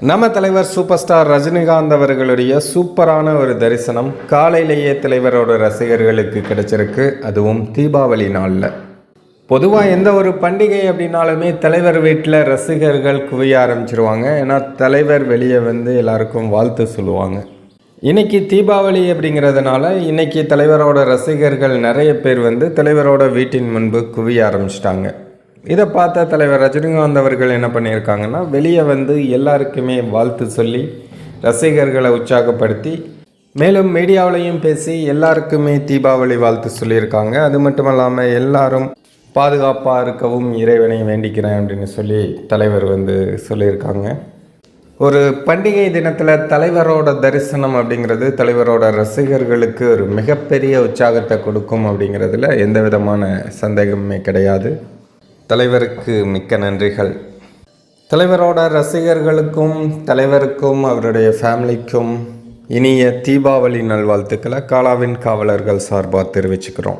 நம்ம தலைவர் super star Rajinikanth அவர்களுடைய சூப்பரான ஒரு தரிசனம் காலையிலேயே தலைவரோட ரசிகர்களுக்கு கிடைச்சிருக்கு. அதுவும் தீபாவளி நாளில். பொதுவாக எந்த ஒரு பண்டிகை அப்படின்னாலுமே தலைவர் வீட்டில் ரசிகர்கள் குவிய ஆரம்பிச்சிருவாங்க. ஏன்னா தலைவர் வெளியே வந்து எல்லாருக்கும் வாழ்த்து சொல்லுவாங்க. இன்றைக்கி தீபாவளி அப்படிங்கிறதுனால இன்றைக்கி தலைவரோட ரசிகர்கள் நிறைய பேர் வந்து தலைவரோட வீட்டின் முன்பு குவிய ஆரம்பிச்சிட்டாங்க. இதை பார்த்த தலைவர் ரஜினிகாந்த் அவர்கள் என்ன பண்ணியிருக்காங்கன்னா வெளியே வந்து எல்லாருக்குமே வாழ்த்து சொல்லி ரசிகர்களை உற்சாகப்படுத்தி மேலும் மீடியாவிலையும் பேசி எல்லாருக்குமே தீபாவளி வாழ்த்து சொல்லியிருக்காங்க. அது மட்டும் இல்லாமல் எல்லாரும் பாதுகாப்பாக இருக்கவும் இறைவனை வேண்டிக்கிறேன் அப்படின்னு சொல்லி தலைவர் வந்து சொல்லியிருக்காங்க. ஒரு பண்டிகை தினத்தில் தலைவரோட தரிசனம் அப்படிங்கிறது தலைவரோட ரசிகர்களுக்கு ஒரு மிகப்பெரிய உற்சாகத்தை கொடுக்கும் அப்படிங்கிறதுல எந்த விதமான சந்தேகமுமே கிடையாது. தலைவருக்கு மிக்க நன்றிகள். தலைவரோட ரசிகர்களுக்கும் தலைவருக்கும் அவருடைய ஃபேமிலிக்கும் இனிய தீபாவளி நல்வாழ்த்துக்களை காலாவின் காவலர்கள் சார்பாக தெரிவிச்சுக்கிறோம்.